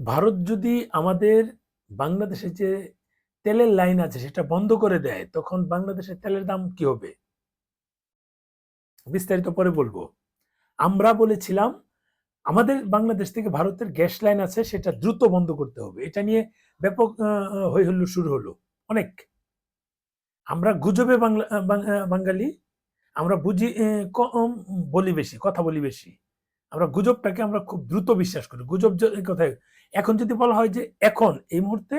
ভারত যদি আমাদের বাংলাদেশে যে তেলের লাইন আছে সেটা বন্ধ করে দেয়, তখন বাংলাদেশের তেলের দাম কি হবে? বিস্তারিত পরে বলব। আমরা বলেছিলাম, আমাদের বাংলাদেশ থেকে ভারতের গ্যাস লাইন আছে, সেটা দ্রুত বন্ধ করতে হবে। এটা নিয়ে ব্যাপক হই হল্লো শুরু হলো। অনেক। আমরা গুজবে বাংলা বাঙালি। আমরা বুঝি কম বলি বেশি, কথা বলি বেশি। আমরা গুজবটাকে আমরা খুব দ্রুত বিশ্বাস করি। গুজব কথায় এখন যদি বলা হয় যে এখন, এই মুহূর্তে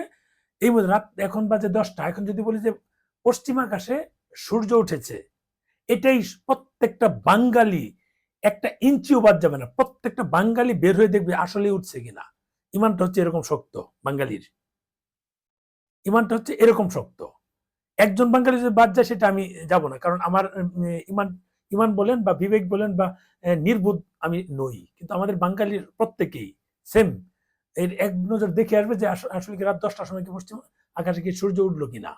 এই মুহূর্তে রাত এখন বাজে দশটা, এখন যদি বলি যে পশ্চিম আকাশে সূর্য উঠেছে, এটাই প্রত্যেকটা বাঙালি একটা ইঞ্চিও বাদ যাবে না। প্রত্যেকটা বাঙালি বের হয়ে দেখবে আসলে উঠছে কিনা। ইমানটা হচ্ছে এরকম শক্ত বাঙালির। ইমানটা হচ্ছে এরকম শক্ত। একজন বাঙালি যদি বাদ যায় সেটা আমি যাব না। কারণ আমার ইমান ইমান বলেন বা বিবেক বলেন বা নির্বোধ আমি নই। কিন্তু আমাদের বাঙালির প্রত্যেকেই সেম এর এক নজর দেখে আসবে যে আসলে কি রাত দশটার সময় কি পশ্চিম, আকাশে কি সূর্য উঠল কিনা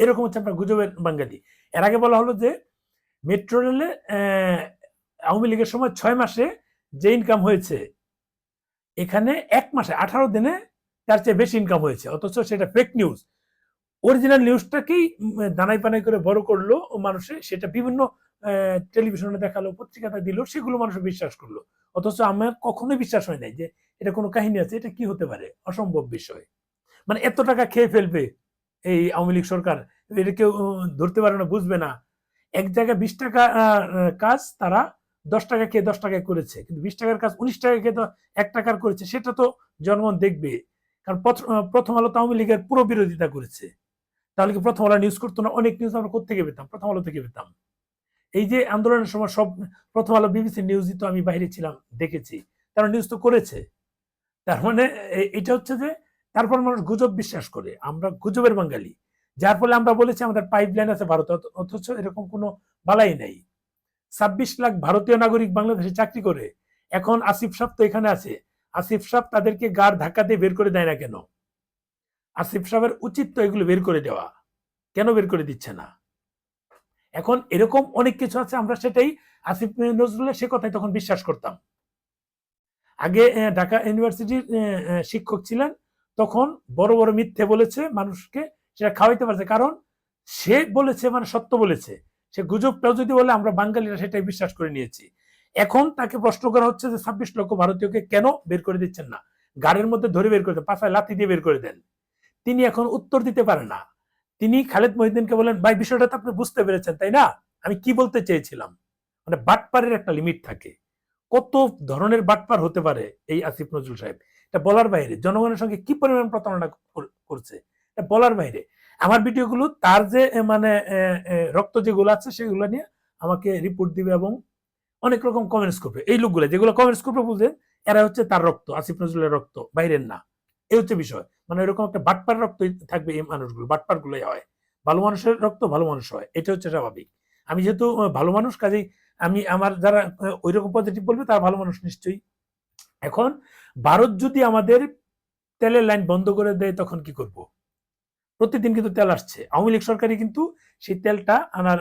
এরকম হচ্ছে আমরা গুজবের বাঙালি। এর আগে বলা হলো যে, মেট্রো রেলে আওয়ামী লীগের সময় ছয় মাসে যে ইনকাম হয়েছে, এখানে এক মাসে আঠারো দিনে তার চেয়ে বেশি ইনকাম হয়েছে। অথচ সেটা ফেক নিউজ অরিজিনাল নিউজটাকেই দানাই পানাই করে বড় করল মানুষে, সেটা বিভিন্ন টেলিভিশনে দেখাল, পত্রিকাতে দিল, সেগুলো মানুষ বিশ্বাস করল। অথচ আমার কখনোই বিশ্বাস হয় নাই যে এটা কোনো কাহিনী আছে, এটা কি হতে পারে? অসম্ভব বিষয়। মানে এত টাকা খেয়ে ফেলবে এই আওয়ামী লীগ সরকার, এটা কেউ ধরতে পারে না, বুঝবে না। এক জায়গায় বিশ টাকা কাজ তারা দশ টাকা খেয়ে দশ টাকায় করেছে, কিন্তু বিশ টাকার কাজ উনিশ টাকা খেয়ে এক টাকার করেছে, সেটা তো জনগণ দেখবে। কারণ প্রথ- প্রথম আলো তো আওয়ামী লীগের পুরো বিরোধিতা করেছে। তাহলে কি প্রথম আলো নিউজ করতো না? অনেক নিউজ আমরা কোথেকে পেতাম? প্রথম আলো থেকে পেতাম। এই যে আন্দোলনের সময় সব প্রথম আলো বিবিসি নিউজই তো আমি বাইরে ছিলাম, দেখেছি। তারা নিউজ তো করেছে। তার মানে এটা হচ্ছে যে তারপর মানুষ গুজব বিশ্বাস করে। আমরা গুজবের বাঙালি। যার ফলে আমরা বলেছি আমাদের পাইপ লাইন আছে ভারত অথচ এরকম কোনো বালাই নেই। ছাব্বিশ লাখ ভারতীয় নাগরিক বাংলাদেশে চাকরি করে। এখন আসিফ সাহ তো এখানে আছে। আসিফ সাহ তাদেরকে গাড় ধাক্কা দিয়ে বের করে দেয় না কেন? আসিফ সাহেবের উচিত তো এগুলো বের করে দেওয়া। কেন বের করে দিচ্ছে না? এখন এরকম অনেক কিছু আছে, আমরা সেটাই আসিফ নজরুলের সে কথাই তখন বিশ্বাস করতাম। আগে ঢাকা ইউনিভার্সিটির শিক্ষক ছিলেন, তখন বড় বড় মিথ্যে বলেছে মানুষকে, সেটা খাওয়াইতে পারছে। কারণ সে বলেছে মানে সত্য বলেছে। সে গুজবটাও যদি বলে, আমরা বাঙালিরা সেটাই বিশ্বাস করে নিয়েছি। এখন তাকে প্রশ্ন করা হচ্ছে যে ছাব্বিশ লক্ষ ভারতীয়কে কেন বের করে দিচ্ছেন না? গাড়ির মধ্যে ধরে বের করে দেন পাশায় লাথি দিয়ে বের করে দেন। তিনি এখন উত্তর দিতে পারেন না। তিনি খালেদ মহিউদ্দিনকে বলেন ভাই, বিষয়টা তো আপনি বুঝতে পেরেছেন, তাই না? আমি কি বলতে চেয়েছিলাম? মানে বাটপারের একটা লিমিট থাকে। কত ধরনের বাটপার হতে পারে এই আসিফ নজরুল সাহেব? এটা বলার বাইরে। জনগণের সঙ্গে কি পরিমাণ প্রতারণা করছে? এটা বলার বাইরে। আমার ভিডিওগুলো, তার যে মানে রক্ত যেগুলো আছে, সেগুলো নিয়ে আমাকে রিপোর্ট দিবে এবং অনেক রকম কমেন্টস করবে। এই লোকগুলো, যেগুলো কমেন্টস করবে বুঝে এরা হচ্ছে তার রক্ত, আসিফ নজরুলের রক্ত, বাইরের না। এই হচ্ছে বিষয়। মানে এরকম একটা বাটপার রক্ত থাকবে এই মানুষগুলো বাটপার গুলোই হয়। ভালো মানুষের রক্ত ভালো মানুষ হয়, এটা হচ্ছে স্বাভাবিক। আমি যেহেতু ভালো মানুষ, কাজেই আমি আমার যারা ওই রকম পজিটিভ বলবে, তারা ভালো মানুষ নিশ্চয়ই। এখন, ভারত যদি আমাদের তেলের লাইন বন্ধ করে দেয়, তখন কি করব? প্রতিদিন কিন্তু তেল আসছে। আওয়ামী লীগ সরকারই কিন্তু সেই তেলটা আনার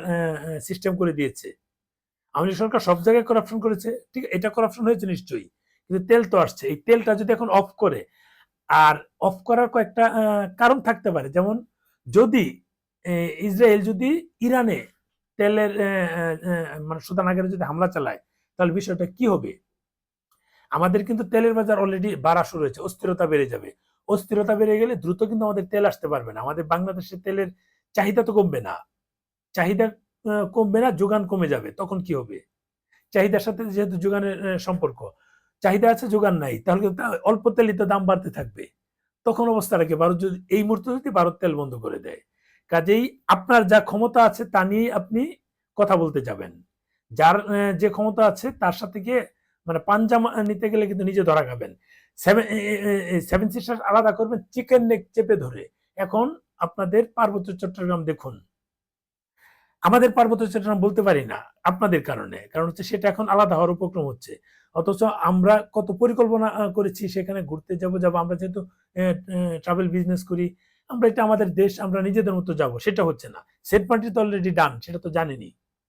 সিস্টেম করে দিয়েছে। আওয়ামী লীগ সরকার সব জায়গায় করাপশন করেছে। ঠিক, এটা করাপশন হয়েছে নিশ্চয়ই। কিন্তু তেল তো আসছে। এই তেলটা যদি এখন অফ করে আর অফ করার কয়েকটা কারণ থাকতে পারে। যেমন যদি ইসরায়েল যদি ইরানে তেলের মানে সুদান আগের যদি হামলা চালায়, তাহলে বিষয়টা কি হবে? আমাদের কিন্তু তেলের বাজার অলরেডি বাড়া শুরু হয়েছে, অস্থিরতা বেড়ে যাবে। অস্থিরতা বেড়ে গেলে দ্রুত কিন্তু আমাদের তেল আসতে পারবে না। আমাদের বাংলাদেশের তেলের চাহিদা তো কমবে না। চাহিদা কমবে না, যোগান কমে যাবে। তখন কি হবে? চাহিদার সাথে যেহেতু যোগানের সম্পর্ক চাহিদা আছে, যোগান নাই, তাহলে কিন্তু অল্প তেলই তো দাম বাড়তে থাকবে। তখন অবস্থাটা কি? ভারত যদি, এই মুহূর্তে যদি ভারত তেল বন্ধ করে দেয়, কাজেই আপনার যা ক্ষমতা আছে তা নিয়ে আপনি কথা বলতে যাবেন। যার যে ক্ষমতা আছে তার সাথে গিয়ে মানে পাঞ্জা মা- নিতে গেলে কিন্তু নিজে ধরা খাবেন। সেভেন সিস্টার আলাদা করবেন, চিকেন নেক চেপে ধরে। এখন আপনাদের পার্বত্য চট্টগ্রাম দেখুন। আমাদের পার্বত্য চট্টগ্রাম বলতে পারি না, আপনাদের কারণে। কারণ হচ্ছে সেটা এখন আলাদা হওয়ার উপক্রম হচ্ছে। অথচ আমরা কত পরিকল্পনা করেছি, সেখানে ঘুরতে যাব যাব। আমরা যেহেতু ট্রাভেল বিজনেস করি, আমরা এটা আমাদের দেশ, আমরা নিজেদের মতো যাব, সেটা হচ্ছে না। সেট পার্টি তো অলরেডি ডান সেটা তো জানেনি